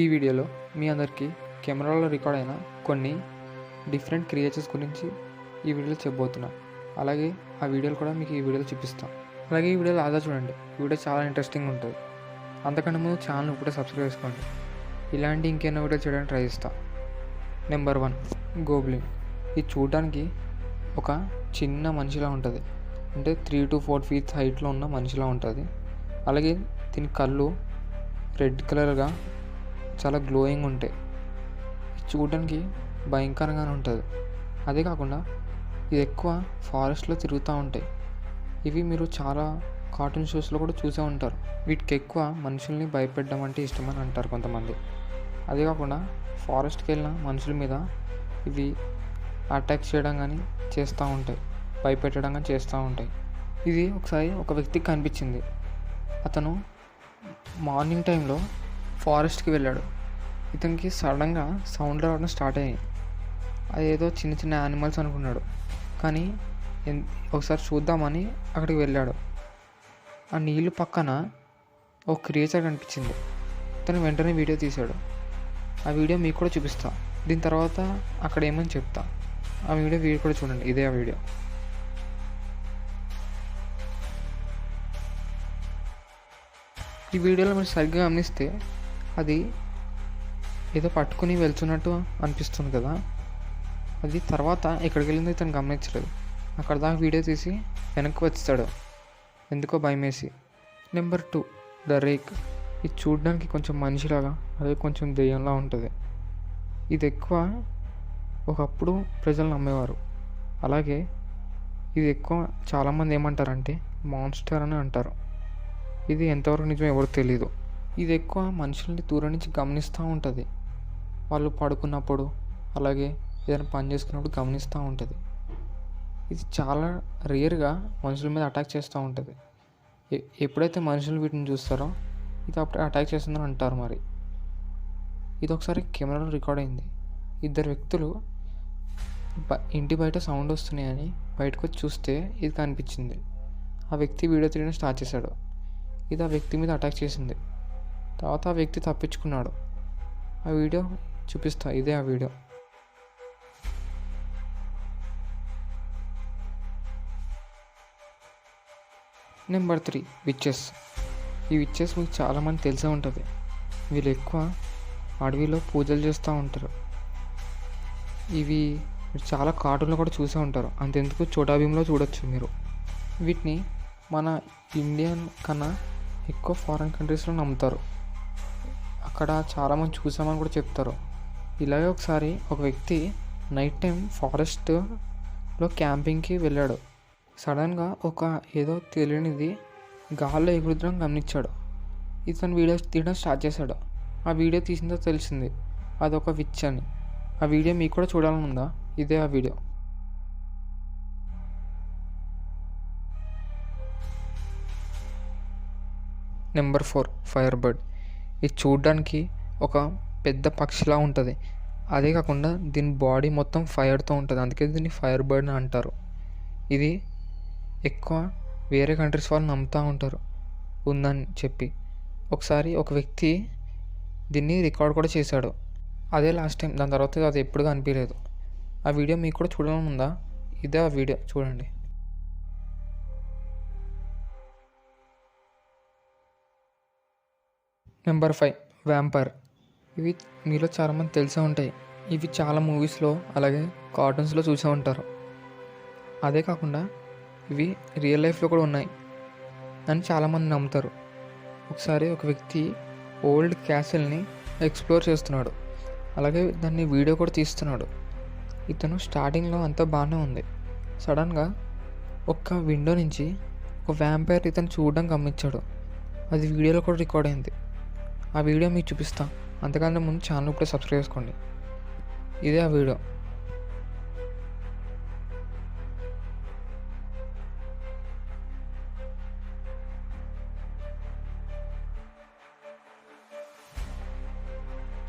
ఈ వీడియోలో మీ అందరికీ కెమెరాలో రికార్డ్ అయిన కొన్ని డిఫరెంట్ క్రియేచర్స్ గురించి ఈ వీడియోలో చెప్పబోతున్నా. అలాగే ఆ వీడియోలు కూడా మీకు ఈ వీడియోలో చూపిస్తాం. అలాగే ఈ వీడియోలో ఆదా చూడండి. ఈ వీడియో చాలా ఇంట్రెస్టింగ్ ఉంటుంది. అంతకన్నా ముందు ఛానల్ ఇప్పుడే సబ్స్క్రైబ్ చేసుకోండి. ఇలాంటి ఇంకేమైనా వీడియో చేయడానికి ట్రై చేస్తా. నెంబర్ వన్ గోబ్లిన్ ఇది చూడడానికి ఒక చిన్న మనిషిలా ఉంటుంది. అంటే త్రీ టు ఫోర్ ఫీట్ హైట్లో ఉన్న మనిషిలా ఉంటుంది. అలాగే దీని కళ్ళు రెడ్ కలర్గా చాలా గ్లోయింగ్ ఉంటాయి. చూడడానికి భయంకరంగానే ఉంటుంది. అదే కాకుండా ఇది ఎక్కువ ఫారెస్ట్లో తిరుగుతూ ఉంటాయి. ఇవి మీరు చాలా కార్టూన్ షోస్లో కూడా చూసే ఉంటారు. వీటికి ఎక్కువ మనుషుల్ని భయపెట్టడం అంటే ఇష్టమని అంటారు కొంతమంది. అదే కాకుండా ఫారెస్ట్కి వెళ్ళిన మనుషుల మీద ఇవి అటాక్ చేయడం కానీ చేస్తూ ఉంటాయి. భయపెట్టడం కానీ చేస్తూ ఉంటాయి. ఇది ఒకసారి ఒక వ్యక్తికి కనిపించింది. అతను మార్నింగ్ టైంలో ఫారెస్ట్కి వెళ్ళాడు. ఇతనికి సడన్గా సౌండ్లు రావడం స్టార్ట్ అయ్యాయి. అదేదో చిన్న చిన్న యానిమల్స్ అనుకున్నాడు. కానీ ఒకసారి చూద్దామని అక్కడికి వెళ్ళాడు. ఆ నీళ్ళు పక్కన ఒక క్రియేచర్ కనిపించింది. తను వెంటనే వీడియో తీశాడు. ఆ వీడియో మీకు కూడా చూపిస్తా. దీని తర్వాత అక్కడ ఏమని చెప్తా. ఆ వీడియో వీడియో కూడా చూడండి. ఇదే ఆ వీడియో. ఈ వీడియోలో మీరు సరిగ్గా గమనిస్తే అది ఏదో పట్టుకుని వెళ్తున్నట్టు అనిపిస్తుంది కదా. అది తర్వాత ఎక్కడికి వెళ్ళిందో ఇతను గమనించలేదు. అక్కడ దాకా వీడియో తీసి వెనక్కి వచ్చాడు ఎందుకో భయమేసి. నెంబర్ టూ ద రేక్ ఇది చూడడానికి కొంచెం మనిషిలాగా అదే కొంచెం దెయ్యంలా ఉంటుంది. ఇది ఎక్కువ ఒకప్పుడు ప్రజలు నమ్మేవారు. అలాగే ఇది ఎక్కువ చాలామంది ఏమంటారంటే మాన్స్టర్ అని అంటారు. ఇది ఎంతవరకు నిజం ఎవరు తెలియదు ఇది ఎక్కువ మనుషుల్ని దూరం నుంచి గమనిస్తూ ఉంటుంది. వాళ్ళు పడుకున్నప్పుడు అలాగే ఏదైనా పని చేసుకున్నప్పుడు గమనిస్తూ ఉంటుంది. ఇది చాలా రేర్గా మనుషుల మీద అటాక్ చేస్తూ ఉంటుంది. ఎప్పుడైతే మనుషులు వీటిని చూస్తారో ఇది అప్పుడే అటాక్ చేస్తుందని అంటారు మరి. ఇది ఒకసారి కెమెరాలో రికార్డ్ అయింది. ఇద్దరు వ్యక్తులు ఇంటి బయట సౌండ్ వస్తున్నాయని బయటకు వచ్చి చూస్తే ఇది కనిపించింది. ఆ వ్యక్తి వీడియో తీయడం స్టార్ట్ చేశాడు. ఇది ఆ వ్యక్తి మీద అటాక్ చేసింది. తర్వాత ఆ వ్యక్తి తప్పించుకున్నాడు. ఆ వీడియో చూపిస్తా. ఇదే ఆ వీడియో. నెంబర్ త్రీ విచ్చెస్ ఈ విచ్చెస్ మీకు చాలామంది తెలిసే ఉంటుంది. వీళ్ళు ఎక్కువ అడవిలో పూజలు చేస్తూ ఉంటారు. ఇవి చాలా కార్టూన్లో కూడా చూసే ఉంటారు. అంతెందుకు చోటా భీమ్లో చూడొచ్చు మీరు. వీటిని మన ఇండియన్ కన్నా ఎక్కువ ఫారిన్ కంట్రీస్లో నమ్ముతారు. అక్కడ చాలామంది చూసామని కూడా చెప్తారు. ఇలాగే ఒకసారి ఒక వ్యక్తి నైట్ టైం ఫారెస్ట్లో క్యాంపింగ్కి వెళ్ళాడు. సడన్గా ఒక ఏదో తెలియనిది గాల్లో ఎగురుదడం గమనించాడు. ఇతను వీడియో తీయడం స్టార్ట్ చేశాడు. ఆ వీడియో తీసిందో తెలిసింది. అదొక విచ్ అని. ఆ వీడియో మీకు కూడా చూడాలని ఉందా? ఇదే ఆ video. Number four fire bird ఇది చూడడానికి ఒక పెద్ద పక్షిలా ఉంటుంది. అదే కాకుండా దీని బాడీ మొత్తం ఫైర్తో ఉంటుంది. అందుకే దీన్ని ఫైర్ బర్డ్ అని అంటారు. ఇది ఎక్కువ వేరే కంట్రీస్ వాళ్ళు నమ్ముతూ ఉంటారు. ఉందని చెప్పి. ఒకసారి ఒక వ్యక్తి దీన్ని రికార్డ్ కూడా చేశాడు. అదే లాస్ట్ టైం. దాని తర్వాత అది ఎప్పుడు కనిపించలేదు ఆ వీడియో మీకు కూడా చూడాలని ఉందా ఇదే ఆ వీడియో. చూడండి. నెంబర్ ఫైవ్ వ్యాంపర్ ఇవి మీలో చాలామంది తెలిసే ఉంటాయి. ఇవి చాలా మూవీస్లో అలాగే కార్టూన్స్లో చూసే ఉంటారు. అదే కాకుండా ఇవి రియల్ లైఫ్లో కూడా ఉన్నాయి. అని చాలామంది నమ్ముతారు. ఒకసారి ఒక వ్యక్తి ఓల్డ్ క్యాసిల్ని ఎక్స్ప్లోర్ చేస్తున్నాడు. అలాగే దాన్ని వీడియో కూడా తీస్తున్నాడు. ఇతను స్టార్టింగ్లో అంతా బాగానే ఉంది. సడన్గా ఒక విండో నుంచి ఒక వ్యాంపైర్ ఇతను చూడడం గమనించాడు. అది వీడియోలో కూడా రికార్డ్ అయింది. ఆ వీడియో మీకు చూపిస్తాను అంతకంటే ముందు ఛానల్ కూడా సబ్స్క్రైబ్ చేసుకోండి. ఇదే ఆ వీడియో.